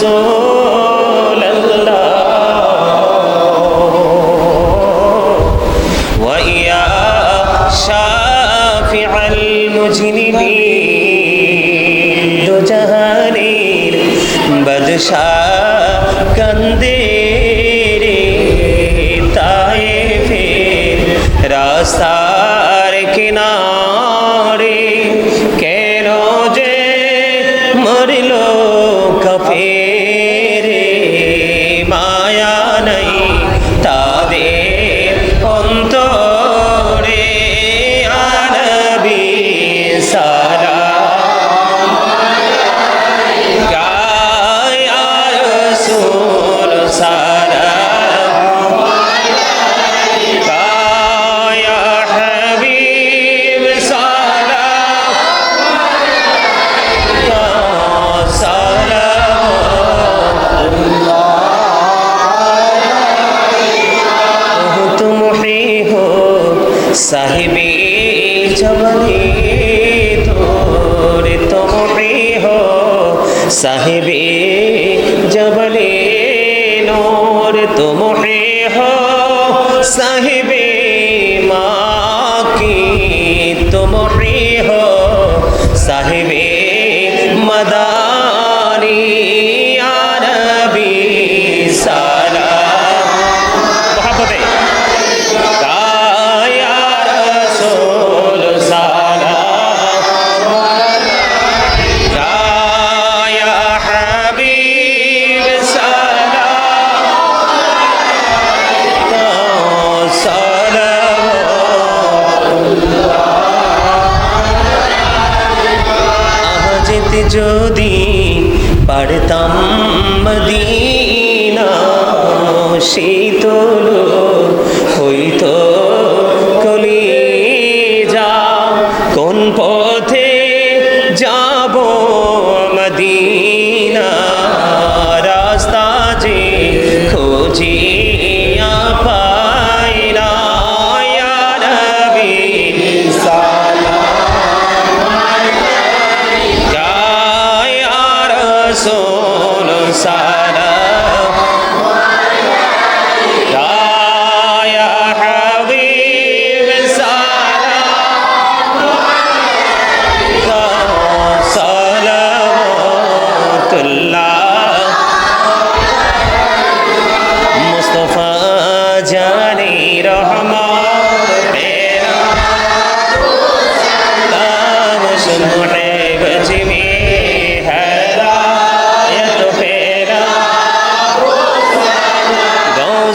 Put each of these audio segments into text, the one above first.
رسول الله ويا شافع المجرمين دو জাহানের বাদশাহ কান্দে রে তায়েফের রাস্তার কিনারে নাই তোরে তুম প্রিয় সাহেবে জবলে নোর তুম প্রিয় সাহেবে মা কি তুম প্রিয় সাহেবে মদা যদি পারতাম মদিনা শীতল হইতো কলি যা কোন পথে যাব মদিনা?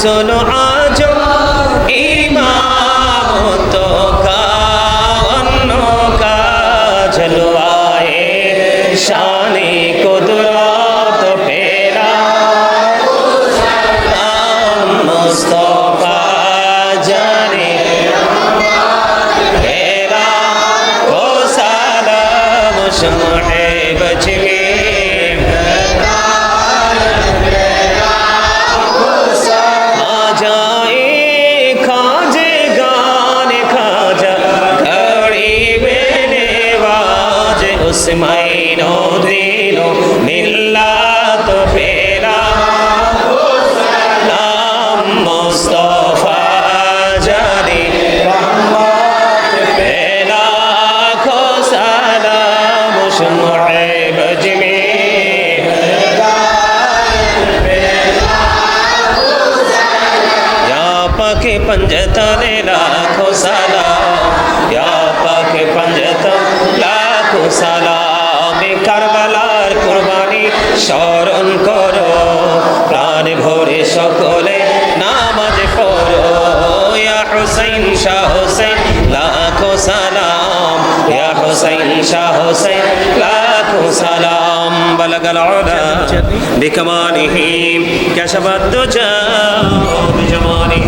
رسول مین دینو نلا تو پیرا نام مصطفیٰ جانی رحمت پیرا کو سلام شمعیب جمی کے پنجتا نے لاکھوں سالا یا پاک پنجتا لاکھوں سالہ স্মরণ করো প্রাণ ভরে সকলে নামাজ পড়ো ইয়া হুসাইন শাহ হুসাইন লাখো সালাম ইয়া হুসাইন শাহ হুসাইন লাখো সালাম বলগল উলা বিকমালিহি كشف الدجى بجماله